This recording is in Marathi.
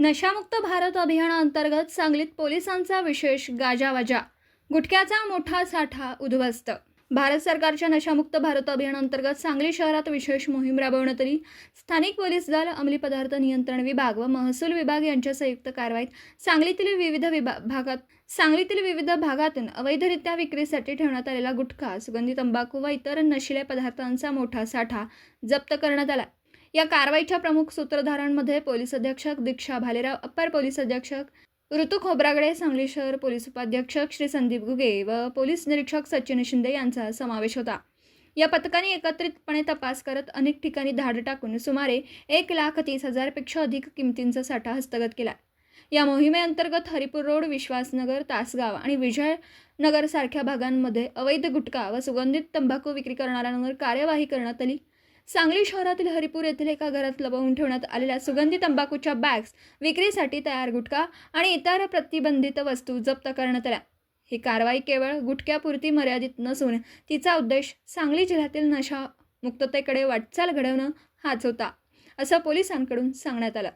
नशामुक्त भारत अभियानाअंतर्गत सांगलीत पोलिसांचा विशेष गाजावाजा. गुटख्याचा मोठा साठा उद्ध्वस्त. भारत सरकारच्या नशामुक्त भारत अभियानाअंतर्गत सांगली शहरात विशेष मोहीम राबवण्यात आली. स्थानिक पोलीस दल अंमली पदार्थ नियंत्रण विभाग व महसूल विभाग यांच्या संयुक्त कारवाईत सांगलीतील विविध विभा भागात सांगलीतील विविध भागातून अवैधरित्या विक्रीसाठी ठेवण्यात आलेला गुटखा सुगंधी तंबाखू व इतर नशिले पदार्थांचा मोठा साठा जप्त करण्यात आला. या कारवाईच्या प्रमुख सूत्रधारांमध्ये पोलीस अधीक्षक दीक्षा भालेराव अप्पर पोलीस अधीक्षक ऋतू खोब्रागडे सांगली शहर पोलीस उपाध्यक्षक श्री संदीप घुगे व पोलीस निरीक्षक सचिन शिंदे यांचा समावेश होता. या पथकाने एकत्रितपणे तपास करत अनेक ठिकाणी धाड टाकून सुमारे एक लाख तीस हजारपेक्षा अधिक किमतींचा साठा हस्तगत केला. या मोहिमेअंतर्गत हरिपूर रोड विश्वासनगर तासगाव आणि विजयनगरसारख्या भागांमध्ये अवैध गुटखा व सुगंधित तंबाखू विक्री करणाऱ्यांवर कार्यवाही करण्यात आली. सांगली शहरातील हरिपूर येथील एका घरात लपवून ठेवण्यात आलेल्या सुगंधी तंबाखूच्या बॅग्स विक्रीसाठी तयार गुटखा आणि इतर प्रतिबंधित वस्तू जप्त करण्यात आल्या. ही कारवाई केवळ गुटख्यापुरती मर्यादित नसून तिचा उद्देश सांगली जिल्ह्यातील नशा मुक्ततेकडे वाटचाल घडवणं हाच होता असं पोलिसांकडून सांगण्यात आलं.